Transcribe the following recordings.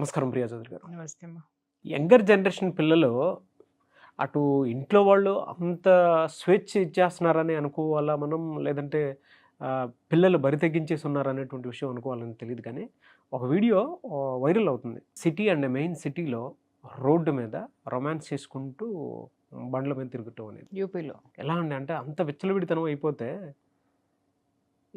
నమస్కారం ప్రియా చౌదరి గారు. నమస్తే అమ్మా. యంగర్ జనరేషన్ పిల్లలు అటు ఇంట్లో వాళ్ళు అంత స్వేచ్ఛ ఇచ్చేస్తున్నారని అనుకోవాలా మనం? లేదంటే పిల్లలు బరి తెగించేసి ఉన్నారనేటువంటి విషయం అనుకోవాలని తెలియదు కానీ ఒక వీడియో వైరల్ అవుతుంది. సిటీ అండ్ మెయిన్ సిటీలో రోడ్డు మీద రొమాన్స్ చేసుకుంటూ బండ్ల మీద తిరుగుతాం అనేది. యూపీలో. ఎలా అండి? అంటే అంత విచ్చలవిడితనం అయిపోతే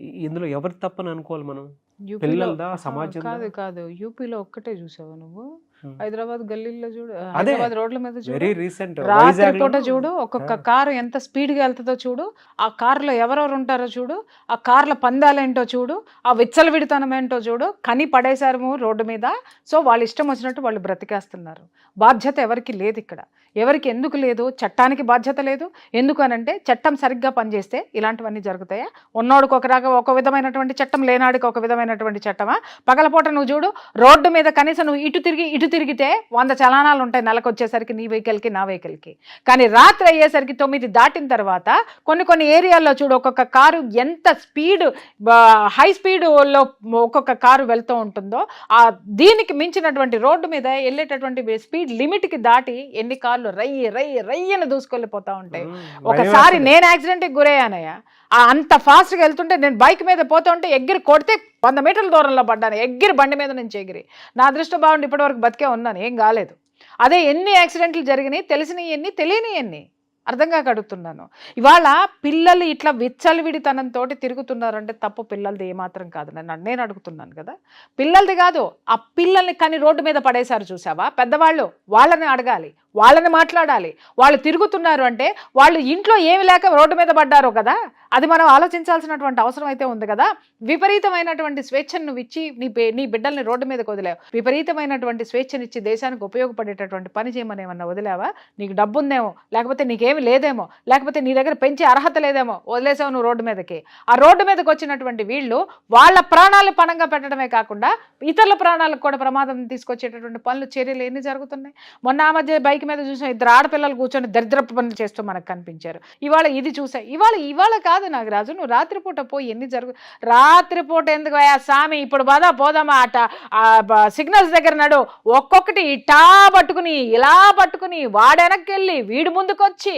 ఇందులో ఎవరి తప్పని అనుకోవాలి మనం? పిల్లలదా, ఆ, సమాజందా? కాదు కాదు. యూపీలో ఒక్కటే చూసావా నువ్వు. హైదరాబాద్ గల్లీల్లో చూడు. హైదరాబాద్ రోడ్ల మీద చూడు. Very recent. రాత్రి పూట చూడు ఒక్కొక్క. కారు ఎంత స్పీడ్గా వెళ్తుందో చూడు ఆ కారులో ఎవరెవరు ఉంటారో చూడు ఆ కార్ల పందాలేంటో చూడు ఆ విచ్చలవిడితనం ఏంటో చూడు కని పడేశారు రోడ్డు మీద. సో వాళ్ళు ఇష్టం వచ్చినట్టు వాళ్ళు బ్రతికేస్తున్నారు. బాధ్యత ఎవరికి లేదు ఇక్కడ. ఎవరికి ఎందుకు లేదు చట్టానికి బాధ్యత లేదు. ఎందుకు అనంటే చట్టం సరిగ్గా పనిచేస్తే ఇలాంటివన్నీ జరుగుతాయా? ఉన్నోడికి ఒక రక ఒక విధమైనటువంటి చట్టం లేనాడికి ఒక విధమైనటువంటి చట్టమా? పగలపూట నువ్వు చూడు రోడ్డు మీద కనీసం నువ్వు ఇటు తిరిగి ఇటు తిరిగితే వంద చలానాలు ఉంటాయి నెలకు వచ్చేసరికి నీ వెహికల్కి నా వెహికల్కి. కానీ రాత్రి అయ్యేసరికి తొమ్మిది దాటిన తర్వాత కొన్ని కొన్ని ఏరియాల్లో చూడు ఒక్కొక్క కారు ఎంత స్పీడ్ హై స్పీడ్లో ఒక్కొక్క కారు వెళ్తూ ఉంటుందో ఆ దీనికి మించినటువంటి రోడ్డు మీద వెళ్ళేటటువంటి స్పీడ్ లిమిట్కి దాటి ఎన్ని కార్లు రయ్యి రయ్యి రయ్యని దూసుకెళ్ళిపోతూ ఉంటాయి. ఒకసారి నేను యాక్సిడెంట్కి గురయ్యానయ్యా. అంత ఫాస్ట్గా వెళ్తుంటే నేను బైక్ మీద పోతూ ఉంటే ఎగిరి కొడితే వంద మీటర్ల దూరంలో పడ్డాను. ఎగిరి బండి మీద నుంచి ఎగిరి. నా అదృష్టం బాగుండి ఇప్పటివరకు బతికే ఉన్నాను. ఏం కాలేదు. అదే ఎన్ని యాక్సిడెంట్లు జరిగినాయి తెలిసినవి ఎన్ని తెలియని ఎన్ని అర్థం కాక అడుగుతున్నాను. ఇవాళ పిల్లలు ఇట్లా విచ్చలవిడితనంతో తిరుగుతున్నారంటే తప్పు పిల్లలది ఏమాత్రం కాదు. నన్ను నేను అడుగుతున్నాను కదా. పిల్లలది కాదు. ఆ పిల్లల్ని కానీ రోడ్డు మీద పడేశారు చూసావా? పెద్దవాళ్ళు వాళ్ళని అడగాలి. వాళ్ళని మాట్లాడాలి. వాళ్ళు తిరుగుతున్నారు అంటే వాళ్ళు ఇంట్లో ఏమి లేక రోడ్డు మీద పడ్డారు కదా అది మనం ఆలోచించాల్సినటువంటి అవసరం అయితే ఉంది కదా. విపరీతమైనటువంటి స్వేచ్ఛను నువ్వు ఇచ్చి నీ నీ బిడ్డల్ని రోడ్డు మీదకి వదిలేవు. విపరీతమైనటువంటి స్వేచ్ఛనిచ్చి దేశానికి ఉపయోగపడేటటువంటి పని చేయమని ఏమన్నా వదిలేవా? నీకు డబ్బు ఉందేమో లేకపోతే నీకేమి లేదేమో లేకపోతే నీ దగ్గర పెంచే అర్హత లేదేమో వదిలేసావు నువ్వు రోడ్డు మీదకి. ఆ రోడ్డు మీదకి వచ్చినటువంటి వీళ్ళు వాళ్ళ ప్రాణాలు పణంగా పెట్టడమే కాకుండా ఇతరుల ప్రాణాలకు కూడా ప్రమాదం తీసుకొచ్చేటటువంటి పనులు చర్యలు ఎన్ని జరుగుతున్నాయి? మొన్న ఆ మధ్య బైక్ మీద చూసిన ఇద్దరు ఆడపిల్లలు కూర్చొని దరిద్ర పనులు చేస్తూ మనకు కనిపించారు. ఇవాళ ఇది చూసా. ఇవాళ ఇవాళ కాదు నాగరాజు నువ్వు రాత్రిపూట పోయి ఎన్ని జరుగు రాత్రిపూట ఎందుకు అయ్యా స్వామి ఇప్పుడు పదా పోదామా అట సిగ్నల్స్ దగ్గర నడు. ఒక్కొక్కటి ఇటా పట్టుకుని ఇలా పట్టుకుని వాడు వెనక్కి వెళ్ళి ముందుకొచ్చి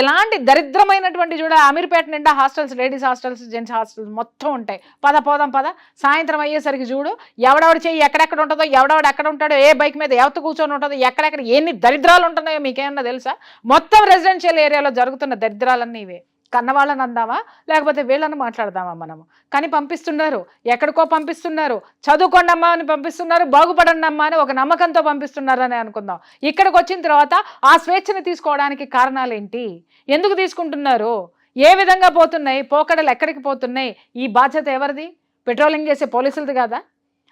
ఎలాంటి దరిద్రమైనటువంటి చూడ అమీర్పేట నిండా hostels ladies hostels gents hostels మొత్తం ఉంటాయి. పద పోదాం పద. సాయంత్రం అయ్యేసరికి చూడు ఎవడెవడు చెయ్యి ఎక్కడెక్కడ ఉంటుందో ఎవడెవడు ఎక్కడ ఉంటాడో ఏ బైక్ మీద ఎవత కూర్చొని ఉంటుందో ఎక్కడెక్కడ ఎన్ని దరిద్రాలు ఉంటున్నాయో మీకేమన్నా తెలుసా? మొత్తం రెసిడెన్షియల్ ఏరియాలో జరుగుతున్న దరిద్రాలన్నీ ఇవే. కన్నవాళ్ళని అందామా? లేకపోతే వీళ్ళని మాట్లాడదామా మనము? కానీ పంపిస్తున్నారు. ఎక్కడికో పంపిస్తున్నారు. చదువుకోండమ్మా అని పంపిస్తున్నారు. బాగుపడండమ్మా అని ఒక నమ్మకంతో పంపిస్తున్నారని అనుకుందాం. ఇక్కడికి వచ్చిన తర్వాత ఆ స్వేచ్ఛను తీసుకోవడానికి కారణాలు ఏంటి ఎందుకు తీసుకుంటున్నారు? ఏ విధంగా పోతున్నాయి? పోకడలు ఎక్కడికి పోతున్నాయి? ఈ బాధ్యత ఎవరిది? పెట్రోలింగ్ చేసే పోలీసులది కాదా?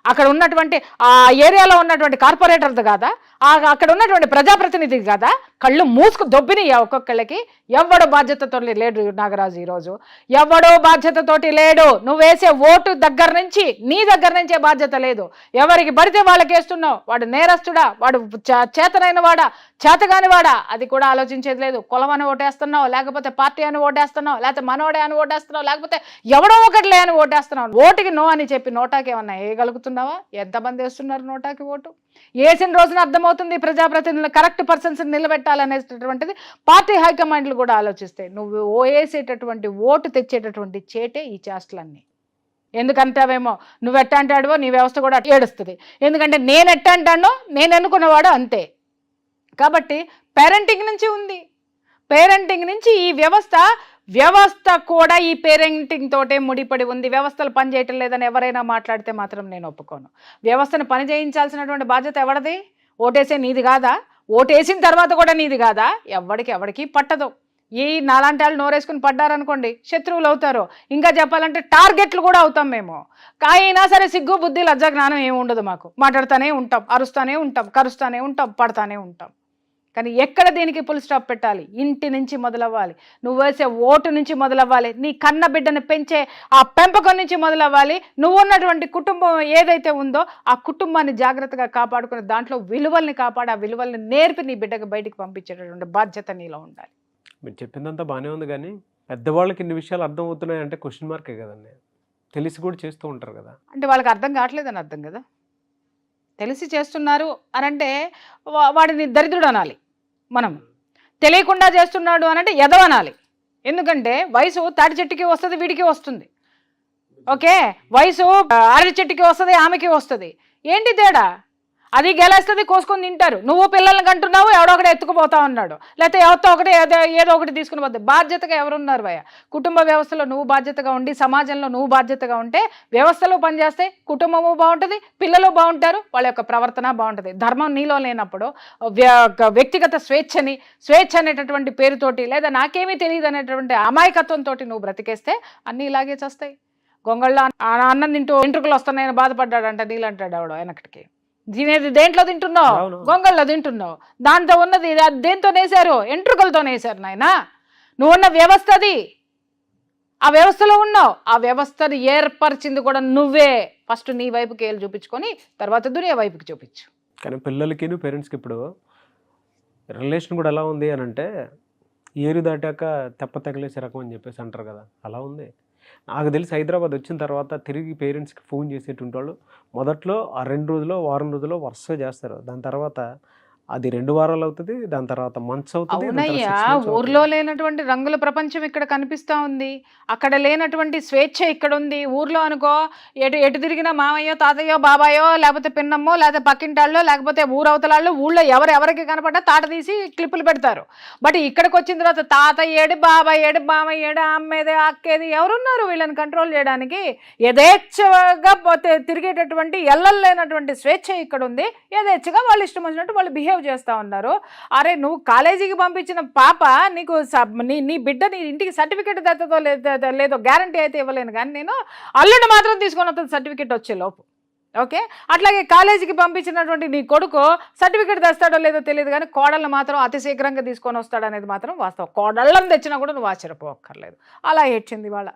అక్కడ ఉన్నటువంటి ఆ ఏరియాలో ఉన్నటువంటి కార్పొరేటర్ది కాదా? అక్కడ ఉన్నటువంటి ప్రజాప్రతినిధి కాదా? కళ్ళు మూసుకు దొబ్బినాయి ఒక్కొక్కళ్ళకి. ఎవడో బాధ్యతతో లేడు నాగరాజు ఈరోజు. ఎవడో బాధ్యతతోటి లేడు. నువ్వు వేసే ఓటు దగ్గర నుంచి నీ దగ్గర నుంచే బాధ్యత లేదు. ఎవరికి పడితే వాళ్ళకి వేస్తున్నావు. వాడు నేరస్తుడా? వాడు చేతనైన వాడా? చేతగాని వాడా? అది కూడా ఆలోచించేది లేదు. కులమని ఓటేస్తున్నావు లేకపోతే పార్టీ అని ఓటేస్తున్నావు లేకపోతే మనోడే అని ఓటేస్తున్నావు లేకపోతే ఎవడో ఒకటిలే అని ఓటేస్తున్నావు. ఓటుకి నో అని చెప్పి నోటాకి ఏమన్నా వేయగలుగుతున్నావా? ఎంతమంది వేస్తున్నారు నోటాకి ఓటు? వేసిన రోజున అర్థమవుతుంది ప్రజాప్రతినిధులు కరెక్ట్ పర్సన్స్ నిలబెట్టాలనేటటువంటిది. పార్టీ హైకమాండ్లు కూడా ఆలోచిస్తాయి నువ్వు ఓ వేసేటటువంటి ఓటు తెచ్చేటటువంటి చేటే ఈ చేష్టలన్నీ. ఎందుకంటావేమో నువ్వు ఎట్ట అంటాడో నీ వ్యవస్థ కూడా ఏడుస్తుంది. ఎందుకంటే నేను ఎట్ట అంటానో నేను అనుకున్నవాడు అంతే. కాబట్టి పేరెంటింగ్ నుంచి ఉంది. పేరెంటింగ్ నుంచి ఈ వ్యవస్థ వ్యవస్థ కూడా ఈ పేరెంటింగ్ తోటే ముడిపడి ఉంది. వ్యవస్థలు పనిచేయటం లేదని ఎవరైనా మాట్లాడితే మాత్రం నేను ఒప్పుకోను. వ్యవస్థను పని చేయించాల్సినటువంటి బాధ్యత ఎవరిది? ఓటేసే నీది కాదా? ఓటేసిన తర్వాత కూడా నీది కాదా? ఎవడికి ఎవడికి పట్టదు. ఈ నాలాంటి వాళ్ళు నోరేసుకుని పడ్డారనుకోండి శత్రువులు అవుతారు. ఇంకా చెప్పాలంటే టార్గెట్లు కూడా అవుతాం మేము. అయినా సరే సిగ్గు బుద్ధి లజ్జ జ్ఞానం ఏమి ఉండదు మాకు. మాట్లాడుతూనే ఉంటాం అరుస్తూనే ఉంటాం కరుస్తూనే ఉంటాం పడతానే ఉంటాం. కానీ ఎక్కడ దీనికి ఫుల్ స్టాప్ పెట్టాలి? ఇంటి నుంచి మొదలవ్వాలి. నువ్వు వేసే ఓటు నుంచి మొదలవ్వాలి. నీ కన్న బిడ్డను పెంచే ఆ పెంపకం నుంచి మొదలవ్వాలి. నువ్వు ఉన్నటువంటి కుటుంబం ఏదైతే ఉందో ఆ కుటుంబాన్ని జాగ్రత్తగా కాపాడుకుని దాంట్లో విలువల్ని కాపాడి ఆ విలువల్ని నేర్పి నీ బిడ్డకు బయటికి పంపించేటటువంటి బాధ్యత నీలో ఉండాలి. మీరు చెప్పిందంతా బాగానే ఉంది కానీ పెద్దవాళ్ళకి ఇన్ని విషయాలు అర్థం అవుతున్నాయి అంటే క్వశ్చన్ మార్కే కదండి. తెలిసి కూడా చేస్తూ ఉంటారు కదా. అంటే వాళ్ళకి అర్థం కావట్లేదని అర్థం కదా. తెలిసి చేస్తున్నారు అని అంటే వా- వాడిని దరిద్రుడు అనాలి. మనం తెలియకుండా చేస్తున్నాడు అని అంటే ఎదవనాలి. ఎందుకంటే వయసు తాటి చెట్టుకి వస్తుంది వీడికి వస్తుంది. ఓకే? వయసు అరటి చెట్టుకి వస్తుంది ఆమెకి వస్తుంది. ఏంటి తేడా? అది గెలేస్తుంది కోసుకొని తింటారు. నువ్వు పిల్లల్ని కంటున్నావు ఎవడో ఒకటి ఎత్తుకుపోతా ఉన్నాడు. లేకపోతే ఎవరితో ఒకటి ఏదో ఒకటి తీసుకుని పోతుంది బాధ్యతగా ఎవరున్నారు భయ కుటుంబ వ్యవస్థలో నువ్వు బాధ్యతగా ఉండి సమాజంలో నువ్వు బాధ్యతగా ఉంటే వ్యవస్థలో పనిచేస్తే కుటుంబము బాగుంటుంది పిల్లలు బాగుంటారు వాళ్ళ యొక్క ప్రవర్తన బాగుంటుంది. ధర్మం నీలో లేనప్పుడు వ్య- వ్యక్తిగత స్వేచ్ఛని స్వేచ్ఛ అనేటటువంటి పేరుతోటి లేదా నాకేమీ తెలియదు అనేటటువంటి అమాయకత్వంతో నువ్వు బ్రతికేస్తే అన్నీ ఇలాగే చేస్తాయి. గొంగళ్ళ అన్నం తింటూ వెంట్రుకలు వస్తున్నాయని బాధపడ్డాడంట నీళ్ళంటాడు ఆవిడ వెనకటికి. తినేది దేంట్లో తింటున్నావు. గొంగళ్ళలో తింటున్నావు. దాంతో ఉన్నది దేంతో నేసారు ఎంట్రుకలతో నేసారు నాయన. నువ్వు ఉన్న వ్యవస్థ అది ఆ వ్యవస్థలో ఉన్నావు. ఆ వ్యవస్థను ఏర్పరిచింది కూడా నువ్వే. ఫస్ట్ నీ వైపుకి వెళ్ళి చూపించుకొని తర్వాత దునియా వైపుకి చూపించు. కానీ పిల్లలకి పేరెంట్స్కి ఇప్పుడు రిలేషన్ కూడా ఎలా ఉంది అని అంటే ఏరు దాటాక తెప్ప తగిలేసే రకం అని చెప్పేసి అంటారు కదా. అలా ఉంది. నాకు తెలిసి హైదరాబాద్ వచ్చిన తర్వాత తిరిగి పేరెంట్స్కి ఫోన్ చేసేటువంటి వాళ్ళు మొదట్లో ఆ రెండు రోజుల్లో వారం రోజుల్లో వరుసగా చేస్తారు. దాని తర్వాత అది రెండు వారాలు అవుతుంది దాని తర్వాత మంత్స్ అవుతుంది అవునయ్యా ఊర్లో. లేనటువంటి రంగుల ప్రపంచం ఇక్కడ కనిపిస్తా ఉంది. అక్కడ లేనటువంటి స్వేచ్ఛ ఇక్కడ ఉంది. ఊర్లో అనుకో ఎటు ఎటు తిరిగినా మామయ్యో తాతయ్యో బాబాయో లేకపోతే పిన్నమ్మో లేకపోతే పక్కింటాళ్ళో లేకపోతే ఊరవతలాళ్ళు ఊళ్ళో ఎవరు ఎవరికి కనపడ్డా తాట తీసి క్లిప్పులు పెడతారు. బట్ ఇక్కడికి వచ్చిన తర్వాత తాత ఏడు బాబాయ్ ఏడు మామయ్య ఏడు అమ్మేది అక్కేది ఎవరున్నారు వీళ్ళని కంట్రోల్ చేయడానికి? యథేచ్ఛగా పోతే తిరిగేటటువంటి ఎల్లలు లేనటువంటి స్వేచ్ఛ ఇక్కడ ఉంది. యథేచ్ఛగా వాళ్ళు ఇష్టం వచ్చినట్టు వాళ్ళు బిహేవ్ చేస్తూ ఉన్నారు? అరే నువ్వు కాలేజీకి పంపించిన పాప నీకు సబ్- నీ నీ బిడ్డ నీ ఇంటికి సర్టిఫికేట్ దత్తతో లేదో లేదో గ్యారంటీ అయితే ఇవ్వలేను. కానీ నేను అల్లుడు మాత్రం తీసుకొని వస్తుంది సర్టిఫికేట్ వచ్చే లోపు. ఓకే? అట్లాగే కాలేజీకి పంపించినటువంటి నీ కొడుకు సర్టిఫికేట్ తెస్తాడో లేదో తెలియదు కానీ కోడళ్ళు మాత్రం అతి శీఘ్రంగా తీసుకొని వస్తాడనేది మాత్రం వాస్తవం. కోడళ్ళని తెచ్చినా కూడా నువ్వు ఆశ్చర్యపోక్కర్లేదు. అలా ఏడ్చింది వాళ్ళ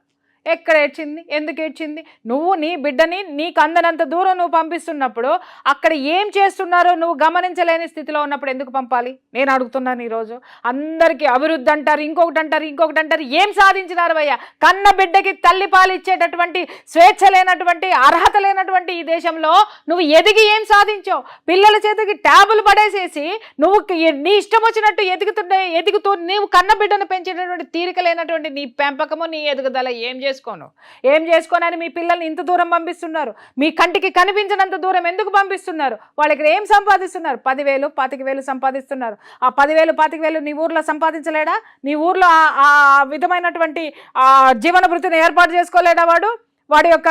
ఎక్కడ ఏడ్చింది? ఎందుకు ఏడ్చింది? నువ్వు నీ బిడ్డని నీకు అందనంత దూరం నువ్వు పంపిస్తున్నప్పుడు అక్కడ ఏం చేస్తున్నారో నువ్వు గమనించలేని స్థితిలో ఉన్నప్పుడు ఎందుకు పంపాలి? నేను అడుగుతున్నాను ఈరోజు. అందరికీ అభివృద్ధి అంటారు ఇంకొకటి అంటారు ఇంకొకటి అంటారు. ఏం సాధించినారు అయ్యా కన్న బిడ్డకి తల్లి పాలు ఇచ్చేటటువంటి స్వేచ్ఛ లేనటువంటి అర్హత లేనటువంటి ఈ దేశంలో నువ్వు ఎదిగి ఏం సాధించావు? పిల్లల చేతికి ట్యాబులు పడేసేసి నువ్వు నీ ఇష్టం వచ్చినట్టు ఎదుగుతుండే ఎదుగుతూ నువ్వు కన్న బిడ్డను పెంచేటటువంటి తీరిక లేనటువంటి నీ పెంపకము నీ ఎదుగుదల ఏం చేసుకోను. ఏం చేసుకోనని మీ పిల్లల్ని ఇంత దూరం పంపిస్తున్నారు? మీ కంటికి కనిపించినంత దూరం ఎందుకు పంపిస్తున్నారు? వాళ్ళు ఇక్కడ ఏం సంపాదిస్తున్నారు? పదివేలు పాతిక వేలు సంపాదిస్తున్నారు. ఆ పదివేలు పాతిక వేలు నీ ఊర్లో సంపాదించలేడా? నీ ఊర్లో ఆ- విధమైనటువంటి ఆ జీవన వృత్తిని ఏర్పాటు చేసుకోలేడా వాడు? వాడి యొక్క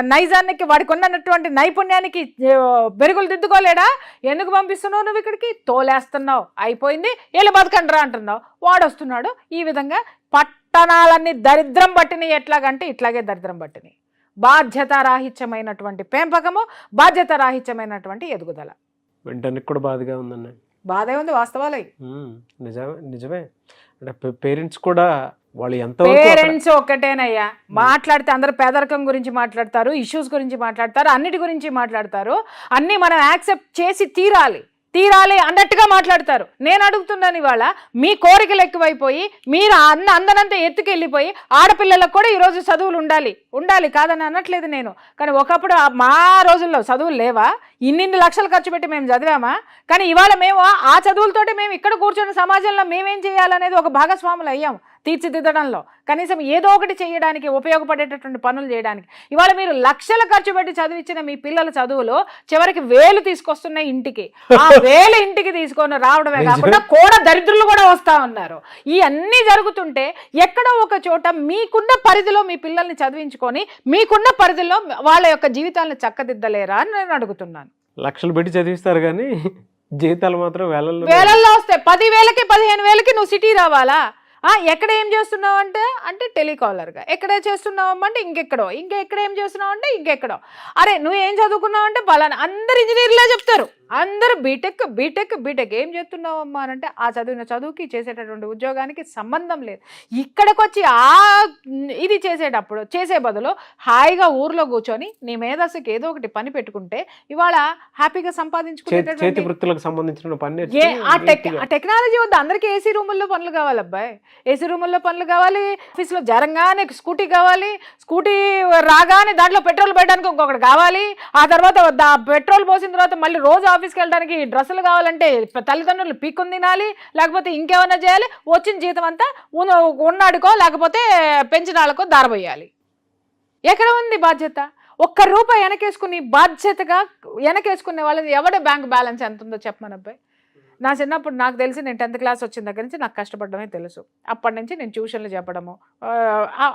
నైజానికి వాడికి ఉన్నటువంటి నైపుణ్యానికి బెరుగులు దిద్దుకోలేడా? ఎందుకు పంపిస్తున్నావు నువ్వు ఇక్కడికి? తోలేస్తున్నావు. అయిపోయింది. వెళ్ళి బతకండ్రా అంటున్నావు. వాడు వస్తున్నాడు ఈ విధంగా పట్టణాలన్నీ దరిద్రం పట్టినాయి ఎట్లాగంటే ఇట్లాగే దరిద్రం పట్టినాయి. బాధ్యత రాహిత్యమైనటువంటి పెంపకము బాధ్యత రాహిత్యమైనటువంటి ఎదుగుదల. వింటానికి కూడా బాధగా ఉందండి బాధే ఉంది వాస్తవాలే. నిజమే నిజమే. అంటే పేరెంట్స్ కూడా వాళ్ళు అక్కడ- పేరెంట్స్ ఒక్కటేనయ్యా. మాట్లాడితే అందరు పేదరికం గురించి మాట్లాడతారు ఇష్యూస్ గురించి మాట్లాడతారు అన్నిటి గురించి మాట్లాడతారు. అన్నీ మనం యాక్సెప్ట్ చేసి తీరాలి. తీరాలి అన్నట్టుగా మాట్లాడతారు. నేను అడుగుతున్నాను ఇవాళ మీ కోరికలు ఎక్కువైపోయి మీరు అన్న అందనంత ఎత్తుకెళ్ళిపోయి ఆడపిల్లలకు కూడా ఈరోజు చదువులు ఉండాలి. ఉండాలి కాదని అనట్లేదు నేను. కానీ ఒకప్పుడు మా రోజుల్లో చదువులు లేవా? ఇన్నిన్ని లక్షలు ఖర్చు పెట్టి మేము చదివామా? కానీ ఇవాళ మేము ఆ చదువులతోటి మేము ఇక్కడ కూర్చొని సమాజంలో మేమేం చేయాలనేది ఒక భాగస్వాములు అయ్యాము తీర్చిదిద్దడంలో. కనీసం ఏదో ఒకటి చేయడానికి ఉపయోగపడేటటువంటి పనులు చేయడానికి. ఇవాళ మీరు లక్షల ఖర్చు పెట్టి చదివించిన మీ పిల్లల చదువులు చివరికి వేలు తీసుకొస్తున్నాయి ఇంటికి. ఆ వేలు ఇంటికి తీసుకొని రావడమే కాకుండా కూడా దరిద్రులు కూడా వస్తా ఉన్నారు. ఈ అన్నీ జరుగుతుంటే ఎక్కడో ఒక చోట మీకున్న పరిధిలో మీ పిల్లల్ని చదివించుకొని మీకున్న పరిధిలో వాళ్ళ యొక్క జీవితాలను చక్కదిద్దలేరా అని నేను అడుగుతున్నాను. లక్షలు పెట్టి చదివిస్తారు కానీ జీతాలు మాత్రం వేలల్లో వేలల్లో వస్తాయి. పది వేలకి పదిహేను వేలకి నువ్వు సిటీ రావాలా? ఎక్కడ ఏం చేస్తున్నావు అంటే అంటే టెలికాలర్గా. ఎక్కడ చేస్తున్నావు అంటే ఇంకెక్కడో. ఇంకెక్కడ ఏం చేస్తున్నావు అంటే ఇంకెక్కడో. అరే నువ్వు ఏం చదువుకున్నావు అంటే బలానా అందరు ఇంజనీర్లే చెప్తారు. అందరూ బీటెక్ బీటెక్ బీటెక్ ఏం చేస్తున్నావు అమ్మా అని అంటే ఆ చదివిన చదువుకి చేసేటటువంటి ఉద్యోగానికి సంబంధం లేదు. ఇక్కడికి వచ్చి ఆ ఇది చేసేటప్పుడు చేసే బదులు హాయిగా ఊర్లో కూర్చొని నీ మేధస్సుకి ఏదో ఒకటి పని పెట్టుకుంటే ఇవాళ హ్యాపీగా సంపాదించుకునేటటువంటి వృత్తులకు సంబంధించిన పని ఆ టెక్ ఆ టెక్నాలజీ వద్ద అందరికీ ఏసీ రూముల్లో పనులు కావాలి అబ్బాయి. ఏసీ రూముల్లో పనులు కావాలి ఆఫీస్లో జరంగానే స్కూటీ కావాలి స్కూటీ రాగానే దాంట్లో పెట్రోల్ పెట్టడానికి ఇంకొకటి కావాలి ఆ తర్వాత పెట్రోల్ పోసిన తర్వాత మళ్ళీ రోజు ఆఫీస్కి వెళ్ళడానికి డ్రెస్సులు కావాలంటే తల్లిదండ్రులు పీక్కుని తినాలి లేకపోతే ఇంకేమైనా చేయాలి వచ్చిన జీతం అంతా ఉన్న- ఉన్నాడుకో లేకపోతే పెంచినాళ్ళకో దారబోయాలి. ఎక్కడ ఉంది బాధ్యత? ఒక్క రూపాయి వెనకేసుకుని బాధ్యతగా వెనకేసుకునే వాళ్ళది ఎవడ బ్యాంక్ బ్యాలెన్స్ ఎంత ఉందో చెప్పమని అబ్బాయి. నా చిన్నప్పుడు నాకు తెలిసి నేను టెన్త్ క్లాస్ వచ్చిన దగ్గర నుంచి నాకు కష్టపడడమే తెలుసు. అప్పటి నుంచి నేను ట్యూషన్లు చెప్పడము.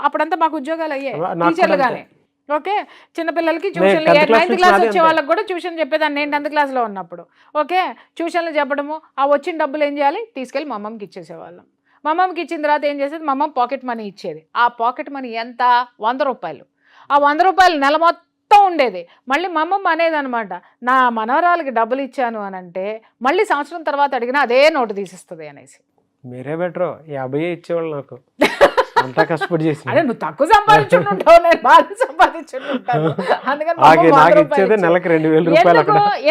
అప్పుడంతా మాకు ఉద్యోగాలు అయ్యాయి. నాకు ఓకే? చిన్నపిల్లలకి ట్యూషన్లు 10th class నైన్త్ క్లాస్ వచ్చే. వాళ్ళకి కూడా ట్యూషన్ చెప్పేదాన్ని. నేను టెన్త్ క్లాస్లో ఉన్నప్పుడు. ఓకే? ట్యూషన్లు చెప్పడము ఆ వచ్చిన డబ్బులు ఏం చేయాలి? తీసుకెళ్ళి మా అమ్మమ్మకి ఇచ్చేసేవాళ్ళం. మా అమ్మమ్మకి ఇచ్చిన తర్వాత ఏం చేసేది? మా అమ్మ పాకెట్ మనీ ఇచ్చేది. ఆ పాకెట్ మనీ ఎంత? వంద రూపాయలు. ఆ వంద రూపాయలు నెల మొత్తం ఉండేది. మళ్ళీ మా అమ్మమ్మ అనేది అనమాట నా మనవరాలకి డబ్బులు ఇచ్చాను అని అంటే మళ్ళీ సంవత్సరం తర్వాత అడిగినా అదే నోటు తీసిస్తుంది అనేసి. మీరే బెటర్. యాభై ఇచ్చేవాళ్ళు నాకు. అంతా కష్టపడి చేసి అదే నువ్వు తక్కువ సంపాదించుంటావు నేను బాగా సంపాదించుంటాను అందుకని. నెలకి రెండు వేల రూపాయలు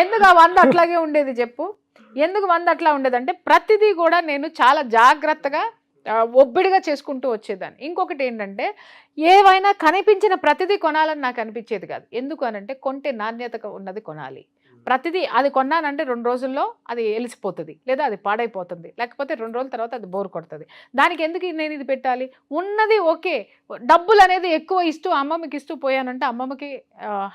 ఎందుకు? ఆ వంద అట్లాగే ఉండేది చెప్పు? ఎందుకు వంద అట్లా ఉండేదంటే ప్రతిదీ కూడా నేను చాలా జాగ్రత్తగా ఒబ్బిడిగా చేసుకుంటూ వచ్చేదాన్ని. ఇంకొకటి ఏంటంటే ఏవైనా కనిపించిన ప్రతిదీ కొనాలని నాకు అనిపించేది కాదు. ఎందుకు అనంటే కొంటే నాణ్యత ఉన్నది కొనాలి. ప్రతిదీ అది కొన్నానంటే రెండు రోజుల్లో అది ఎలిసిపోతుంది లేదా అది పాడైపోతుంది. లేకపోతే రెండు రోజుల తర్వాత అది బోర్ కొడుతుంది. దానికి ఎందుకు నేను ఇది పెట్టాలి? ఉన్నది ఓకే. డబ్బులు అనేది ఎక్కువ ఇస్తూ అమ్మమ్మకి ఇస్తూ పోయానంటే అమ్మమ్మకి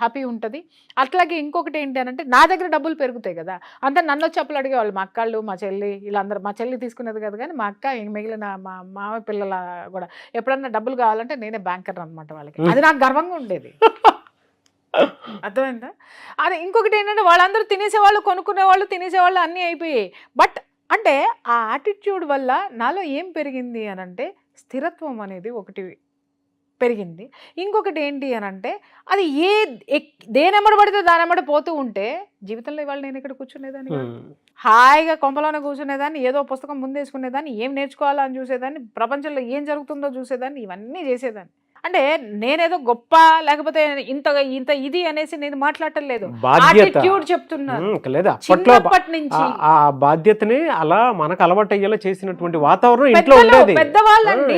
హ్యాపీ ఉంటుంది. అట్లాగే ఇంకొకటి ఏంటి అని అంటే నా దగ్గర డబ్బులు పెరుగుతాయి కదా. అంతా నన్ను చెప్పులు అడిగేవాళ్ళు మా అక్కళ్ళు మా చెల్లి వీళ్ళందరూ మా చెల్లి తీసుకునేది కదా కానీ మా అక్క ఇంక మిగిలిన మా మామ పిల్లల కూడా ఎప్పుడన్నా డబ్బులు కావాలంటే నేనే బ్యాంకర్ అనమాట వాళ్ళకి అది నాకు గర్వంగా ఉండేది. అర్థమైందా? అది ఇంకొకటి ఏంటంటే వాళ్ళందరూ తినేసేవాళ్ళు కొనుక్కునేవాళ్ళు తినేసేవాళ్ళు అన్నీ అయిపోయాయి. బట్ అంటే ఆ యాటిట్యూడ్ వల్ల నాలో ఏం పెరిగింది అని అంటే స్థిరత్వం అనేది ఒకటి పెరిగింది. ఇంకొకటి ఏంటి అని అంటే అది ఏ దేనెమ్మడి పడితే దానెమ్మడి పోతూ ఉంటే జీవితంలో ఇవాళ నేను ఇక్కడ కూర్చునేదాన్ని. హాయిగా కొంపలోనే కూర్చునేదాన్ని ఏదో పుస్తకం ముందేసుకునేదాన్ని ఏం నేర్చుకోవాలో అని చూసేదాన్ని ప్రపంచంలో ఏం జరుగుతుందో చూసేదాన్ని ఇవన్నీ చేసేదాన్ని. అంటే నేనేదో గొప్ప లేకపోతే ఇంత ఇంత ఇది అనేసి నేను మాట్లాడటం లేదు. యాటిట్యూడ్ చెప్తున్నాను లేదు? అప్పట్లో ఆ- బాధ్యతని అలా మనకు అలవాటు అయ్యేలా చేసినటువంటి వాతావరణం ఇంట్లో ఉండేది. పెద్దవాళ్ళండి.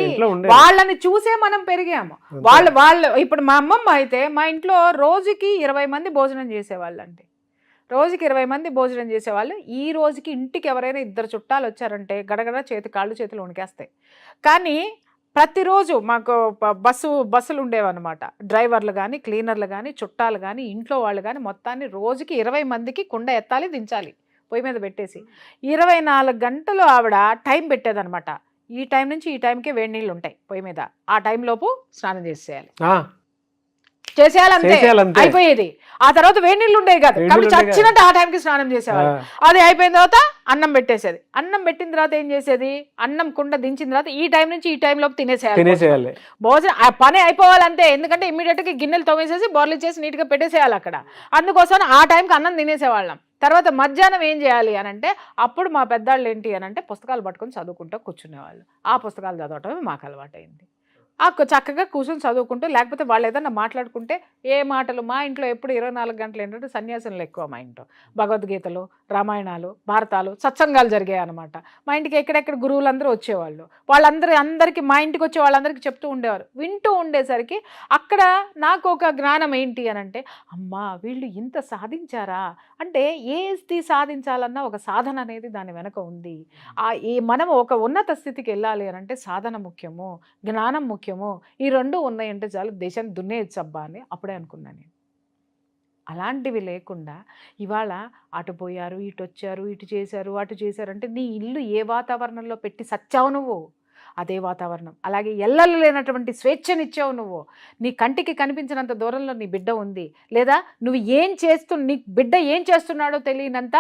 వాళ్ళని చూసే మనం పెరిగాము. వాళ్ళు వాళ్ళు ఇప్పుడు మా అమ్మమ్మ అయితే మా ఇంట్లో రోజుకి ఇరవై మంది భోజనం చేసేవాళ్ళండి. రోజుకి ఇరవై మంది భోజనం చేసేవాళ్ళు. ఈ రోజుకి ఇంటికి ఎవరైనా ఇద్దరు చుట్టాలు వచ్చారంటే గడగడ చేతి కాళ్ళు చేతులు వణికేస్తాయి. కానీ ప్రతిరోజు మాకు బస్సు బస్సులు ఉండేవన్నమాట. డ్రైవర్లు కానీ క్లీనర్లు కానీ చుట్టాలు కానీ ఇంట్లో వాళ్ళు కానీ మొత్తాన్ని రోజుకి ఇరవై మందికి కుండ ఎత్తాలి దించాలి పొయ్యి మీద పెట్టేసి. ఇరవై నాలుగు గంటలు ఆవిడ టైం పెట్టేదనమాట ఈ టైం నుంచి ఈ టైంకే వేడి నీళ్ళు ఉంటాయి పొయ్యి మీద. ఆ టైంలోపు స్నానం చేసేయాలి చేసేయాలంతే. అయిపోయేది. ఆ తర్వాత వేడి నీళ్ళు ఉండేవి కాదు. కాబట్టి చచ్చినట్టు ఆ టైంకి స్నానం చేసేవాళ్ళు. అది అయిపోయిన తర్వాత అన్నం పెట్టేసేది. అన్నం పెట్టిన తర్వాత ఏం చేసేది? అన్నం కుండ దించిన తర్వాత ఈ టైం నుంచి ఈ టైం లోపు తినేసేయాలి. తినేసేయాలి. భోజనం ఆ పని అయిపోవాలంతే ఎందుకంటే ఇమ్మీడియట్గా గిన్నెలు తోమేసేసి బోర్లు చేసి నీట్గా పెట్టేసేయాలి అక్కడ. అందుకోసం ఆ టైంకి అన్నం తినేసేవాళ్ళం. తర్వాత మధ్యాహ్నం ఏం చేయాలి అని అంటే అప్పుడు మా పెద్దాళ్ళు ఏంటి అని అంటే పుస్తకాలు పట్టుకొని చదువుకుంటూ కూర్చునేవాళ్ళు. ఆ పుస్తకాలు చదవటమే మాకు అలవాటైంది. చక్కగా కూర్చొని చదువుకుంటూ లేకపోతే వాళ్ళు ఏదన్నా మాట్లాడుకుంటే ఏ మాటలు మా ఇంట్లో ఎప్పుడు ఇరవై నాలుగు గంటలు ఏంటంటే సన్యాసులు ఎక్కువ మా ఇంట్లో. భగవద్గీతలు రామాయణాలు భారతాలు సత్సంగాలు జరిగాయి అనమాట మా ఇంటికి ఎక్కడెక్కడ గురువులందరూ వచ్చేవాళ్ళు. వాళ్ళందరూ అందరికీ మా ఇంటికి వచ్చే వాళ్ళందరికీ చెప్తూ ఉండేవారు. వింటూ ఉండేసరికి అక్కడ నాకు ఒక జ్ఞానం ఏంటి అని అంటే అమ్మా వీళ్ళు ఇంత సాధించారా? అంటే ఏది సాధించాలన్నా ఒక సాధన అనేది దాని వెనక ఉంది. ఆ ఈ మనం ఒక ఉన్నత స్థితికి వెళ్ళాలి అని అంటే సాధన ముఖ్యము జ్ఞానం ముఖ్యమో ఈ రెండు ఉన్నాయంటే చాలు దేశాన్ని దున్నేయచ్చు అబ్బా అని అప్పుడే అనుకున్నాను నేను. అలాంటివి లేకుండా ఇవాళ అటు పోయారు ఇటు వచ్చారు ఇటు చేశారు అటు చేశారు అంటే నీ ఇల్లు ఏ వాతావరణంలో పెట్టి సచ్చావు నువ్వు? అదే వాతావరణం. అలాగే ఎల్లలు లేనటువంటి స్వేచ్ఛనిచ్చావు నువ్వు. నీ కంటికి కనిపించినంత దూరంలో నీ బిడ్డ ఉంది. లేదా నువ్వు ఏం చేస్తు నీ బిడ్డ ఏం చేస్తున్నాడో తెలియనంత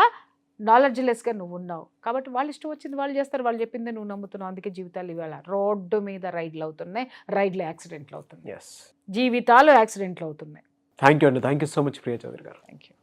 నాలెడ్జ్లెస్గా నువ్వు ఉన్నావు కాబట్టి వాళ్ళు ఇష్టం వచ్చింది వాళ్ళు చేస్తారు. వాళ్ళు చెప్పింది నువ్వు నమ్ముతున్నావు. అందుకే జీవితాలు ఇవాళ రోడ్డు మీద రైడ్లు అవుతున్నాయి రైడ్లు యాక్సిడెంట్లు అవుతున్నాయి జీవితాలు యాక్సిడెంట్లు అవుతున్నాయి థ్యాంక్ యూ అండి. Thank you so much Priya Chowdary garu. Thank you